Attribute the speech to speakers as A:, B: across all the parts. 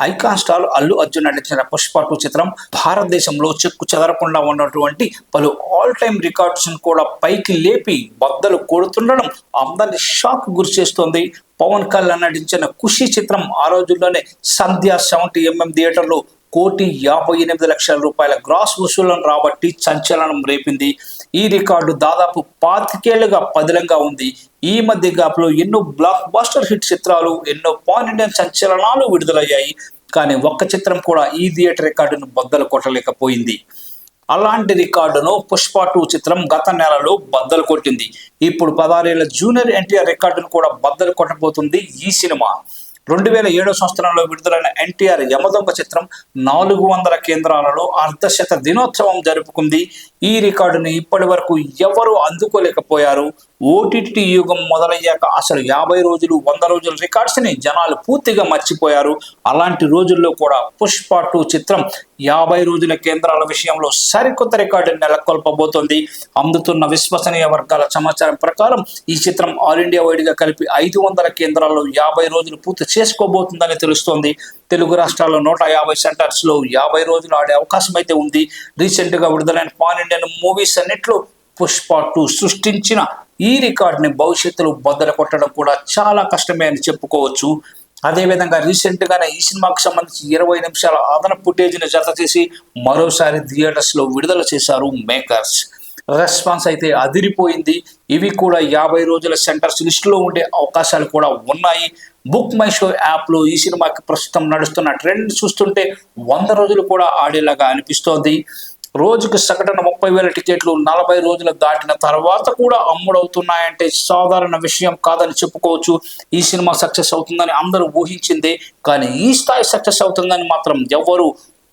A: Icon star Allu Arjun నటించిన Pushpa two చిత్రం భారతదేశంలో చెక్కు చెదరకుండా ఉన్నటువంటి పలు ఆల్ టైమ్ రికార్డ్స్ కూడా పైకి లేపి బద్దలు కొడుతుండడం అందరిని షాక్ గురి చేస్తుంది. పవన్ కళ్యాణ్ నటించిన ఖుషి చిత్రం ఆ రోజుల్లోనే సంధ్య సెవెంటీ ఎంఎం థియేటర్లో కోటి యాభై ఎనిమిది లక్షల రూపాయల గ్రాస్ వసూలను రాబట్టి సంచలనం రేపింది. ఈ రికార్డు దాదాపు పాతికేళ్ళుగా పదిలంగా ఉంది. ఈ మధ్య గ్యాప్లో ఎన్నో బ్లాక్ బాస్టర్ హిట్ చిత్రాలు ఎన్నో పాన్ ఇండియన్ సంచలనాలు విడుదలయ్యాయి. కానీ ఒక్క చిత్రం కూడా ఈ థియేటర్ రికార్డును బద్దలు కొట్టలేకపోయింది అలాంటి రికార్డును పుష్ప టూ చిత్రం గత నెలలో బద్దలు కొట్టింది ఇప్పుడు పదహారేళ్ళ జూనియర్ ఎన్టీఆర్ రికార్డును కూడా బద్దలు కొట్టబోతుంది ఈ సినిమా. రెండు వేల ఏడో సంవత్సరంలో విడుదలైన ఎన్టీఆర్ యమదొంగ చిత్రం నాలుగు వందల కేంద్రాలలో అర్ధశత దినోత్సవం జరుపుకుంది. ఈ రికార్డుని ఇప్పటి వరకు ఎవరూ అందుకోలేకపోయారు? ఓటీటీ యుగం మొదలయ్యాక అసలు యాభై రోజులు వంద రోజుల రికార్డ్స్ని జనాలు పూర్తిగా మర్చిపోయారు. అలాంటి రోజుల్లో కూడా పుష్ప టూ చిత్రం యాభై రోజుల కేంద్రాల విషయంలో సరికొత్త రికార్డు నెలకొల్పబోతోంది. అందుతున్న విశ్వసనీయ వర్గాల సమాచారం ప్రకారం ఈ చిత్రం ఆల్ ఇండియా వైడ్గా కలిపి ఐదు వందల కేంద్రాల్లో యాభై రోజులు పూర్తి చేసుకోబోతుందని తెలుస్తోంది. తెలుగు రాష్ట్రాల్లో నూట యాభై సెంటర్స్లో యాభై రోజులు ఆడే అవకాశం అయితే ఉంది. రీసెంట్గా విడుదలైన పాన్ ఇండియన్ మూవీస్ అన్నిట్లో పుష్ప టూ సృష్టించిన ఈ రికార్డుని భవిష్యత్తులో బద్దలు కొట్టడం కూడా చాలా కష్టమే అని చెప్పుకోవచ్చు. అదేవిధంగా రీసెంట్ గానే ఈ సినిమాకి సంబంధించి ఇరవై నిమిషాల అదన ఫుటేజ్ని జత చేసి మరోసారి థియేటర్స్లో విడుదల చేశారు మేకర్స్ రెస్పాన్స్ అయితే అదిరిపోయింది. ఇవి కూడా యాభై రోజుల సెంటర్స్ లిస్టులో ఉండే అవకాశాలు కూడా ఉన్నాయి. బుక్ మై షో యాప్లో ఈ సినిమాకి ప్రస్తుతం నడుస్తున్న ట్రెండ్ చూస్తుంటే వంద రోజులు కూడా ఆడేలాగా అనిపిస్తోంది. రోజుకు సగటున ముప్పై వేల టికెట్లు నలభై రోజులు దాటిన తర్వాత కూడా అమ్ముడవుతున్నాయంటే సాధారణ విషయం కాదని చెప్పుకోవచ్చు. ఈ సినిమా సక్సెస్ అవుతుందని అందరూ ఊహించింది. కానీ ఈ స్థాయి సక్సెస్ అవుతుందని మాత్రం ఎవ్వరూ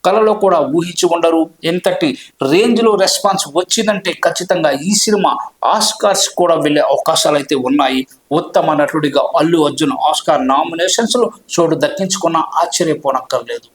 A: కలలో కూడా ఊహించి ఉండరు ఎంతటి రేంజ్లో రెస్పాన్స్ వచ్చిందంటే ఖచ్చితంగా ఈ సినిమా ఆస్కార్స్ కూడా వెళ్ళే అవకాశాలు అయితే ఉన్నాయి. ఉత్తమ నటుడిగా అల్లు అర్జున్ ఆస్కార్ నామినేషన్స్లో చోటు దక్కించుకున్న ఆశ్చర్యపోనక్కర్లేదు.